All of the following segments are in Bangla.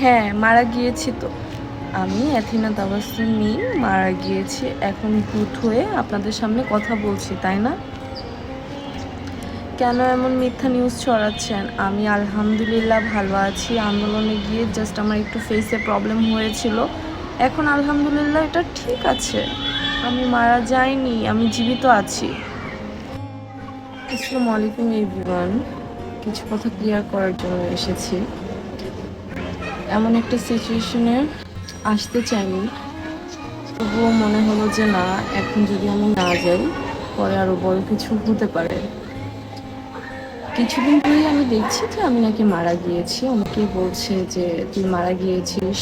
হ্যাঁ মারা গিয়েছি তো। আমি অ্যাথিনা তাবাসুমি মারা গিয়েছি। এখন ভূত হয়ে আপনাদের সামনে কথা বলছি, তাই না? কেন এমন মিথ্যা নিউজ ছড়াচ্ছেন? আমি আলহামদুলিল্লাহ ভালো আছি। আন্দোলনে গিয়ে জাস্ট আমার একটু ফেসে প্রবলেম হয়েছিল। এখন আলহামদুলিল্লাহ এটা ঠিক আছে। আমি মারা যাইনি, আমি জীবিত আছি। আসসালামু আলাইকুম এভরিওয়ান কিছু কথা ক্লিয়ার করার জন্য এসেছি। এমন একটা সিচুয়েশনে আসতে চাইনি। তবুও মনে হলো যে না, এখন যদি আমি না যাই, পরে আরও বড় কিছু হতে পারে। কিছুদিন ধরেই আমি দেখছি যে আমি নাকি মারা গিয়েছি। অনেকেই বলছে যে, তুই মারা গিয়েছিস।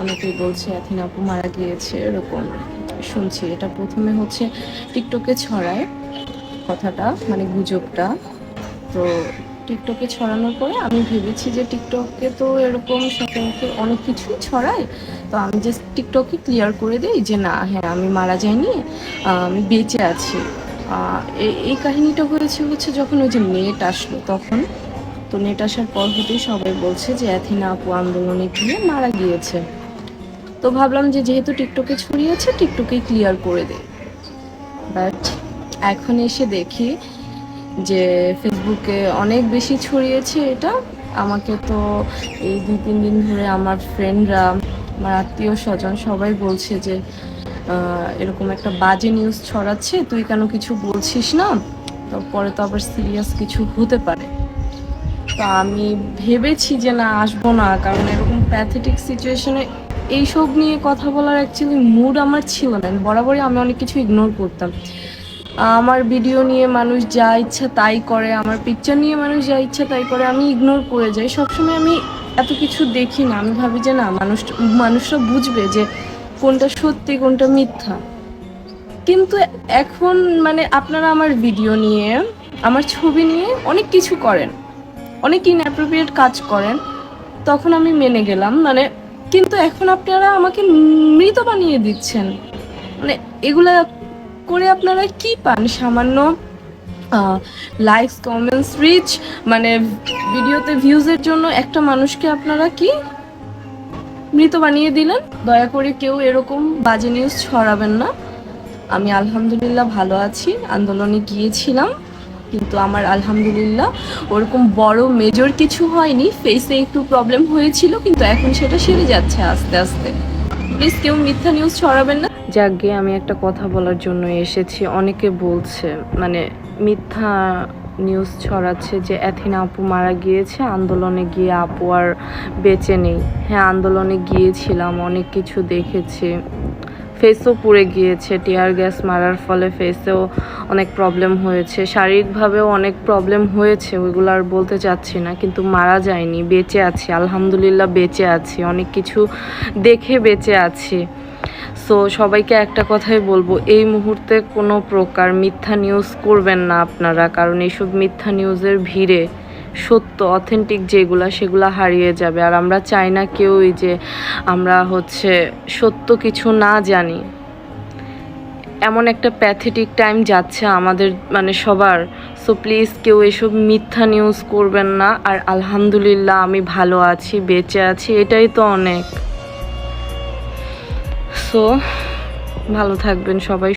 অনেকেই বলছে অ্যাথিনা আপু মারা গিয়েছে। এরকম শুনছি। এটা প্রথমে হচ্ছে টিকটকে ছড়ায় কথাটা মানে গুজবটা। তো টিকটকে ছড়ানোর পরে আমি ভেবেছি যে টিকটকে তো এরকম সম্পর্কে অনেক কিছুই ছড়ায়। তো আমি যে টিকটকে ক্লিয়ার করে দিই যে না হ্যাঁ আমি মারা যাইনি আমি বেঁচে আছি। এই কাহিনীটা হয়েছে হচ্ছে যখন ওই যে নেট আসলো তখন। তো নেট আসার পর হতেই সবাই বলছে যে, অ্যাথিনা আপু আন্দোলনে গিয়ে মারা গিয়েছে। তো ভাবলাম যে যেহেতু টিকটকে ছড়িয়েছে, টিকটকেই ক্লিয়ার করে দেয় বাট এখন এসে দেখি যে ফেসবুকে অনেক বেশি ছড়িয়েছে এটা। আমাকে তো এই দুই তিন দিন ধরে আমার ফ্রেন্ডরা আমার আত্মীয় স্বজন সবাই বলছে যে এরকম একটা বাজে নিউজ ছড়াচ্ছে, তুই কেন কিছু বলছিস না? তো পরে তো আবার সিরিয়াস কিছু হতে পারে। তো আমি ভেবেছি যে না, আসব না, কারণ এরকম প্যাথেটিক সিচুয়েশনে এইসব নিয়ে কথা বলার অ্যাকচুয়ালি মুড আমার ছিল না। বরাবরই আমি অনেক কিছু ইগনোর করতাম। আমার ভিডিও নিয়ে মানুষ যা ইচ্ছা তাই করে, আমার পিকচার নিয়ে মানুষ যা ইচ্ছা তাই করে, আমি ইগনোর করে যাই। সবসময় আমি এত কিছু দেখি না, আমি ভাবি যে না, মানুষ, মানুষরা বুঝবে যে কোনটা সত্যি, কোনটা মিথ্যা। কিন্তু এখন মানে আপনারা আমার ভিডিও নিয়ে, আমার ছবি নিয়ে অনেক কিছু করেন, অনেক ইনঅ্যাপ্রোপ্রিয়েট কাজ করেন, তখন আমি মেনে গেলাম। মানে কিন্তু এখন আপনারা আমাকে মৃত বানিয়ে দিচ্ছেন। মানে এগুলা করে আপনারা কি পান? সামান্য লাইকস কমেন্টস রিচ মানে ভিডিওতে ভিউজের জন্য একটা মানুষকে আপনারা কি মৃত বানিয়ে দিলেন? দয়া করে কেউ এরকম বাজে নিউজ ছড়াবেন না। আমি আলহামদুলিল্লাহ ভালো আছি। আন্দোলনে গিয়েছিলাম, কিন্তু আমার আলহামদুলিল্লাহ ওরকম বড় মেজর কিছু হয়নি। ফেসে একটু প্রবলেম হয়েছিল, কিন্তু এখন সেটা সেরে যাচ্ছে আস্তে আস্তে। প্লিজ কেউ মিথ্যা নিউজ ছড়াবেন না। যাকে আমি একটা কথা বলার জন্য এসেছি। অনেকে বলছে মানে মিথ্যা নিউজ ছড়াচ্ছে যে অ্যাথিনা আপু মারা গিয়েছে, আন্দোলনে গিয়ে আপু আর বেঁচে নেই। হ্যাঁ আন্দোলনে গিয়েছিলাম, অনেক কিছু দেখেছি। ফেসও পুড়ে গিয়েছে টিয়ার গ্যাস মারার ফলে ফেসেও অনেক প্রবলেম হয়েছে। শারীরিকভাবেও অনেক প্রবলেম হয়েছে, ওইগুলো আর বলতে চাচ্ছি না, কিন্তু মারা যায়নি, বেঁচে আছি, আলহামদুলিল্লাহ বেঁচে আছি, অনেক কিছু দেখে বেঁচে আছি। সো সবাইকে একটা কথাই বলব, এই মুহূর্তে কোনো প্রকার মিথ্যা নিউজ করবেন না আপনারা, কারণ এইসব মিথ্যা নিউজের ভিড়ে সত্য অথেন্টিক যেগুলা, সেগুলো হারিয়ে যাবে। আর আমরা চাই না কেউই যে আমরা হচ্ছে সত্য কিছু না জানি। এমন একটা প্যাথেটিক টাইম যাচ্ছে আমাদের মানে সবার। সো প্লিজ কেউ এসব মিথ্যা নিউজ করবেন না। আর আলহামদুলিল্লাহ আমি ভালো আছি, বেঁচে আছি, এটাই তো অনেক। সো ভালো থাকবেন সবাই।